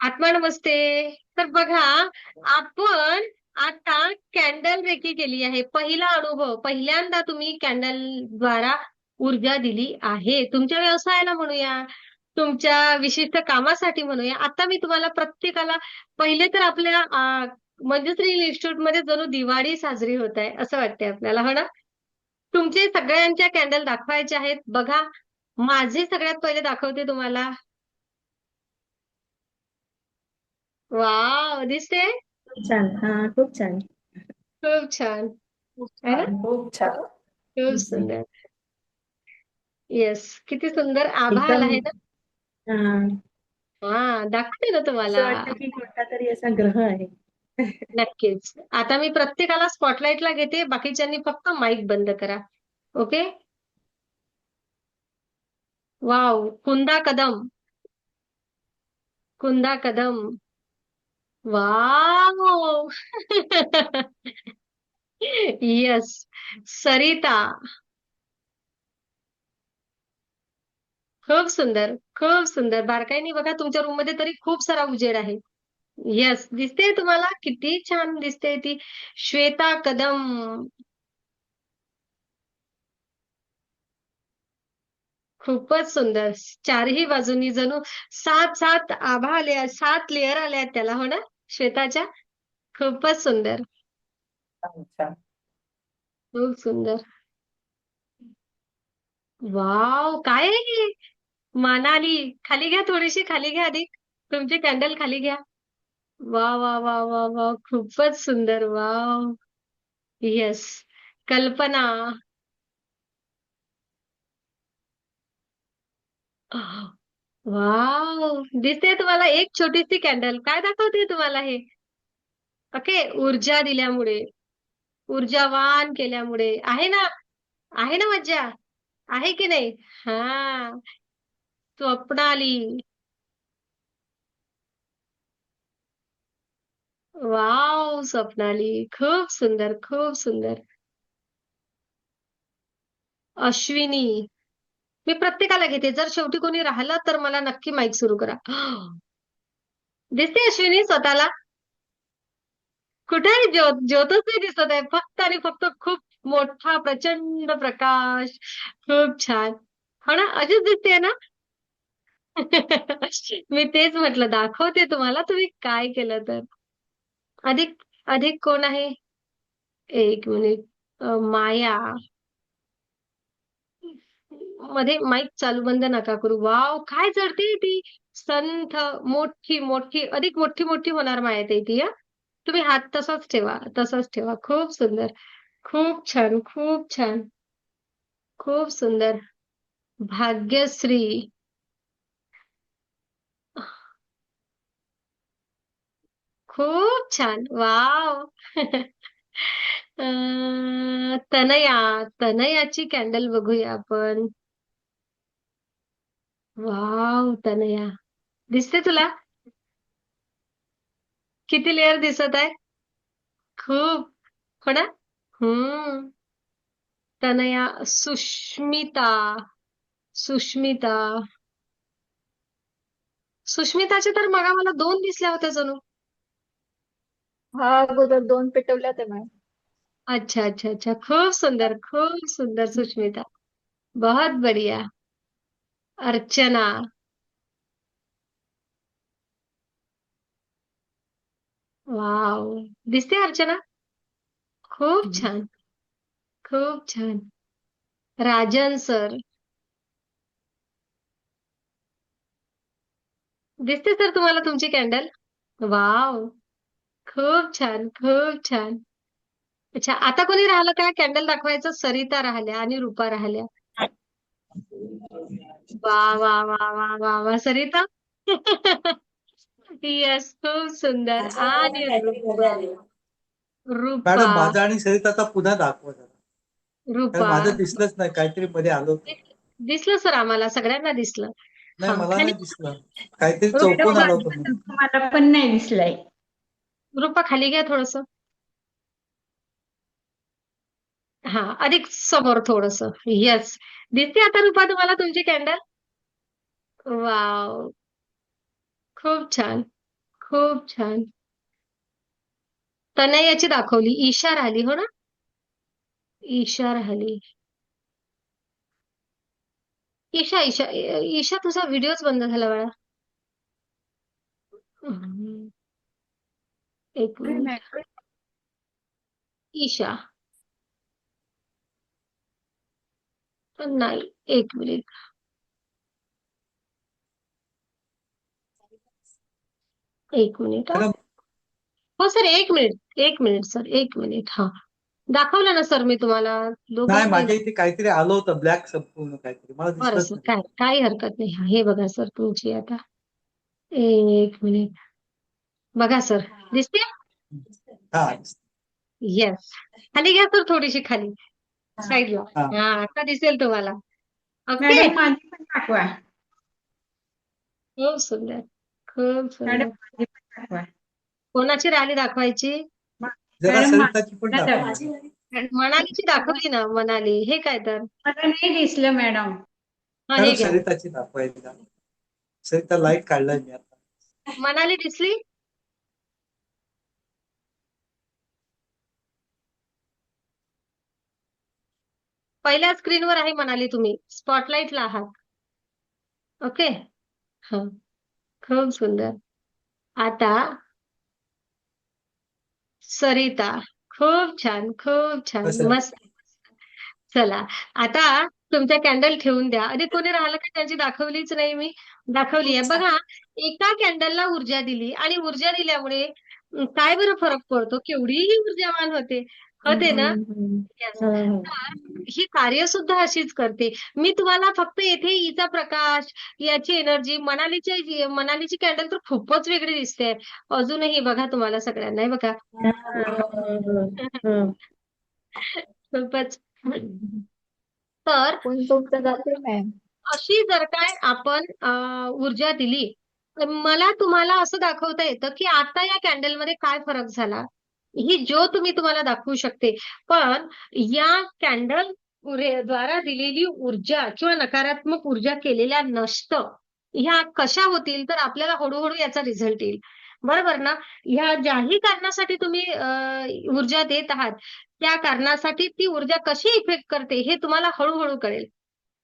आत्मा नमस्ते. तर बघा आपण आता कॅन्डल रेकी केली आहे. पहिला अनुभव पहिल्यांदा तुम्ही कॅन्डल द्वारा ऊर्जा दिली आहे. तुमच्या व्यवसायाला म्हणूया तुमच्या विशिष्ट कामासाठी म्हणूया. आता मी तुम्हाला प्रत्येकाला पहिले तर आपल्या मंजुश्री इन्स्टिट्यूटमध्ये जणू दिवाळी साजरी होत आहे असं वाटतंय आपल्याला हो ना? तुमचे सगळ्यांच्या कॅन्डल दाखवायचे आहेत. बघा माझे सगळ्यात पहिले दाखवते तुम्हाला. वाव दिसते खूप छान हा खूप छान खूप छान है ना खूप छान खूप सुंदर येस किती सुंदर आभाळ एकदम आहे ना हा हा दाखवते ना असं तुम्हाला वाटतं की कोणता तरी असा ग्रह आहे नक्कीच आता मी प्रत्येकाला स्पॉटलाइटला घेते बाकीच्यांनी फक्त माईक बंद करा. Okay wow Kunda Kadam. Kunda Kadam. Wow yes Sarita खूप सुंदर खूप सुंदर. बारकाईने बघा तुमच्या रूममध्ये तरी खूप सारा उजेड आहे. येस दिसते तुम्हाला? किती छान दिसते ती. श्वेता कदम. खूपच सुंदर. चारही बाजूनी जणू सात सात आभा आले सात लेअर आले आहेत त्याला हो ना? श्वेताच्या? खूपच सुंदर. खूप सुंदर. वाव काय? मानाली खाली घ्या थोडीशी खाली घ्या अधिक तुमची कॅन्डल खाली घ्या. वा वा वा वा वा खूपच सुंदर वाव. येस कल्पना. वाव दिसते तुम्हाला एक छोटीशी कॅन्डल काय दाखवते तुम्हाला हे? ओके, ऊर्जा दिल्यामुळे, ऊर्जावान केल्यामुळे. आहे ना? आहे ना मज्जा? आहे की नाही? हा. स्वप्नाली. वाव, स्वप्नाली. खूप सुंदर खूप सुंदर. अश्विनी. मी प्रत्येकाला घेते. जर शेवटी कोणी राहिलं तर मला नक्की माईक सुरू करा. दिसते अश्विनी स्वतःला? कुठे ज्योत ज्योतच नाही दिसत आहे. फक्त आणि फक्त खूप मोठा प्रचंड प्रकाश. खूप छान. हो ना? अशीच दिसते ना? मी तेच म्हटलं दाखवते तुम्हाला तुम्ही काय केलं तर. अधिक अधिक कोण आहे? एक मिनिट. माया. मध्ये माईक चालू बंद नका करू. वाव काय चढते ती? संथ मोठी मोठी अधिक मोठी मोठी होणार माया आहे ती हा? तुम्ही हात तसाच ठेवा तसाच ठेवा. खूप सुंदर. खूप छान खूप छान. खूप सुंदर. भाग्यश्री. खूप छान. वाव. तनया तनयाची कॅन्डल बघूया आपण. वाव तनया. दिसते तुला? किती लेअर दिसत आहे? खूप. हो ना? हम्म. तनया सुष्मिता. सुष्मिता. सुष्मिताचे तर मगा मला दोन दिसल्या होत्या जणू. हा अगोदर दोन पेटवल्या होत्या मॅम. अच्छा अच्छा अच्छा. खूप सुंदर खूप सुंदर सुष्मिता. बहुत बढ़िया. अर्चना. वाव. दिसते अर्चना? खूप छान. खूप छान. राजन सर. दिसते सर तुम्हाला तुमची कॅन्डल? वाव. खूप छान खूप छान. अच्छा आता कोणी राहिलं का? कॅन्डल दाखवायचं सरिता राहिल्या आणि रूपा राहिल्या. वा वा वा वा वा वा. सरिता? येस खूप सुंदर. आणि रूपा. रूपा. मॅडम माझं आणि सरिताचा पुन्हा दाखवा जरा. कारण रूपा माझं दिसलंच नाही काहीतरी मध्ये आलो दिसलं सर आम्हाला सगळ्यांना दिसलं. नाही हा, मला नाही दिसलं. काहीतरी रूपा चौकून आलो होतो मी. मला पण नाही दिसलाय. रूपा खाली घ्या थोडस. हा अधिक समोर थोडस. येस दिसते आता रूपा तुम्हाला तुमची कॅन्डल वाव खूप छान. खूप छान. तनयाची दाखवली. ईशा राहिली हो ना? ईशा राहिली. ईशा ईशा ईशा तुझा व्हिडिओच बंद झाला बाळा. एक मिनिट. ईशा. नाही एक मिनिट. एक मिनिट हा. हो सर एक मिनिट एक मिनिट सर एक मिनिट हा. दाखवलं ना सर मी तुम्हाला दोघं नाही माझ्या इथे काहीतरी आलं होतं ब्लॅक संपूर्ण काहीतरी. मला बरं दिसलंच सर नाही. काय काही हरकत नाही. हा हे बघा सर तुमची आता. एक मिनिट बघा सर दिसते? हा. येस खाली घ्या सर थोडीशी खाली. साईडला हा. हा आता दिसेल तुम्हाला. ओके मॅडम माझी पण दाखवा खूप सुंदर मॅडम सुंदर माझी पण दाखवा. कोणाची रॅली दाखवायची? जरा मॅडम, सरिताची पण माझी- दाखवा. मनालीची दाखवली ना मनाली. हे काय तर? मला नाही दिसलं मॅडम. हा हे घ्या. सरिताची दाखवायची सरिता लाइट काढलाय मी आता. मनाली दिसली? पहिल्या स्क्रीनवर आहे मनाली तुम्ही. स्पॉटलाइटला आहात. ओके हा. खूप सुंदर. आता सरिता खूप छान खूप छान? मस्त. चला आता तुमच्या कॅन्डल ठेवून द्या. अरे कोणी राहिलं का त्यांची दाखवलीच नाही मी? दाखवली आहे. बघा एका कॅन्डलला ऊर्जा दिली आणि ऊर्जा दिल्यामुळे काय बरं फरक पडतो? केवढीही ऊर्जावान होते. होते ना हम्म, Yes. हम्म. हो, हो. तर ही कार्य सुद्धा अशीच करते मी तुम्हाला फक्त येथे ईचा प्रकाश याची एनर्जी मनालीची जी- मनालीची कॅन्डल तर खूपच वेगळी दिसते अजूनही बघा तुम्हाला सगळ्यांना हे बघा हम्म. खूपच तर कोण तुमचं जाते मॅम अशी जर काय आपण अं, ऊर्जा दिली तर मला तुम्हाला असं दाखवता येतं की आता या कॅन्डलमध्ये काय फरक झाला ही ज्योत मी तुम्हाला दाखवू शकते. पण या कॅन्डल द्वारा दिलेली ऊर्जा किंवा नकारात्मक ऊर्जा केलेल्या नष्ट ह्या कशा होतील? तर आपल्याला हळूहळू याचा रिझल्ट येईल. बरोबर ना? ह्या ज्याही कारणासाठी तुम्ही ऊर्जा देत आहात त्या कारणासाठी ती ऊर्जा कशी इफेक्ट करते हे तुम्हाला हळूहळू कळेल.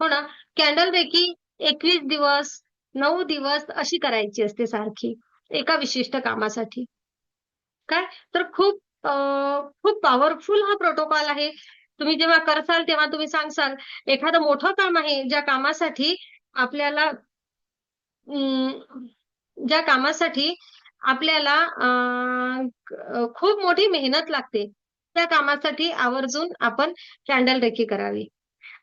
हो ना? कॅन्डलपैकी एकवीस दिवस नऊ दिवस अशी करायची असते सारखी एका विशिष्ट कामासाठी. काय? तर खूप खूप पॉवरफुल हा प्रोटोकॉल आहे. तुम्ही जेव्हा करसाल तेव्हा तुम्ही सांगसाल एखादं मोठं काम आहे ज्या कामासाठी आपल्याला ज्या कामासाठी आपल्याला खूप मोठी मेहनत लागते त्या कामासाठी आवर्जून आपण कॅन्डल रेकी करावी.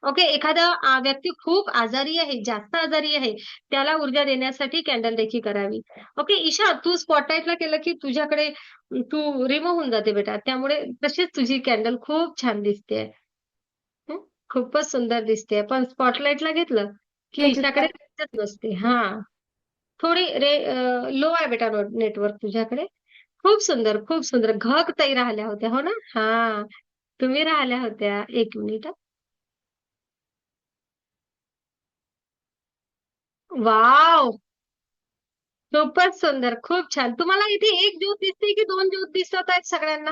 ओके एखादा व्यक्ती खूप आजारी आहे जास्त आजारी आहे त्याला ऊर्जा देण्यासाठी कॅन्डल रेकी करावी. ओके ईशा तू स्पॉटलाइटला केलं की तुझ्याकडे तू रिमूव्ह होऊन जाते बेटा. त्यामुळे तशीच तुझी कॅन्डल खूप छान दिसते? खूपच सुंदर दिसते पण स्पॉटलाइटला घेतलं की. ईशाकडे नसते. हा. थोडी रे लो आहे बेटा नेटवर्क तुझ्याकडे. खूप सुंदर खूप सुंदर. घग ताई राहिल्या होत्या हो ना? हा. तुम्ही राहिल्या होत्या एक मिनिट वाव! खूपच सुंदर खूप छान. तुम्हाला इथे एक ज्योत दिसते की दोन ज्योत दिसत आहेत सगळ्यांना?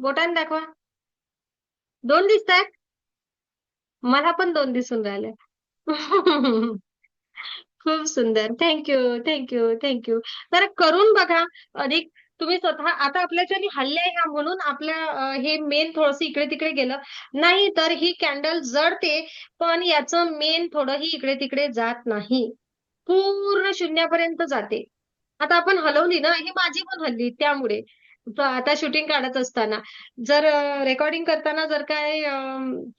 बोटाने दाखवा. दोन दिसत आहेत मला पण दोन दिसून राहिले. खूप सुंदर. थँक्यू थँक्यू थँक्यू जरा करून बघा. अधिक तुम्ही स्वतः आता आपल्याच्याने हल्ले आहे ह्या म्हणून आपल्या हे मेन थोडस इकडे तिकडे गेलं. नाही तर ही कॅन्डल जळते पण याचं मेन थोडंही इकडे तिकडे जात नाही. पूर्ण शून्यापर्यंत जाते. आता आपण हलवली ना ही माझी पण हल्ली त्यामुळे. आता शूटिंग काढत असताना. जर रेकॉर्डिंग करताना जर काय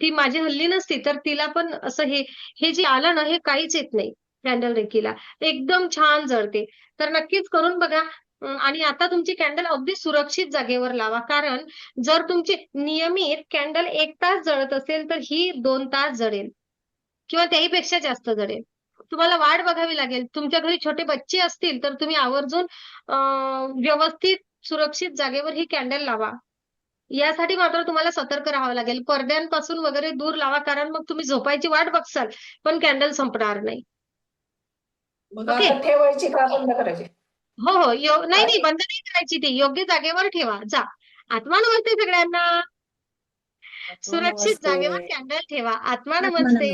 ती माझी हल्ली नसती तर तिला पण असं हे हे जे आलं ना हे काहीच येत नाही. कॅन्डल रेकीला. एकदम छान जळते. तर नक्कीच करून बघा. आणि आता तुमची कॅन्डल अगदी सुरक्षित जागेवर लावा. कारण जर तुमची नियमित कॅन्डल एक तास जळत असेल तर ही दोन तास जळेल. किंवा त्याहीपेक्षा जास्त जळेल. तुम्हाला वाट बघावी लागेल. तुमच्या घरी छोटे बच्चे असतील तर तुम्ही आवर्जून व्यवस्थित सुरक्षित जागेवर ही कॅन्डल लावा. यासाठी मात्र तुम्हाला सतर्क राहावं लागेल. पडद्यांपासून वगैरे दूर लावा कारण मग तुम्ही झोपायची वाट बघसाल पण कॅन्डल संपणार नाही. ठेवायची का बंद करायची? हो हो यो नाही नाही बंद नाही करायची ती. योग्य जागेवर ठेवा. जा. आत्मा नमस्ते सगळ्यांना सुरक्षित. जागेवर कॅन्डल ठेवा. आत्मा नमस्ते.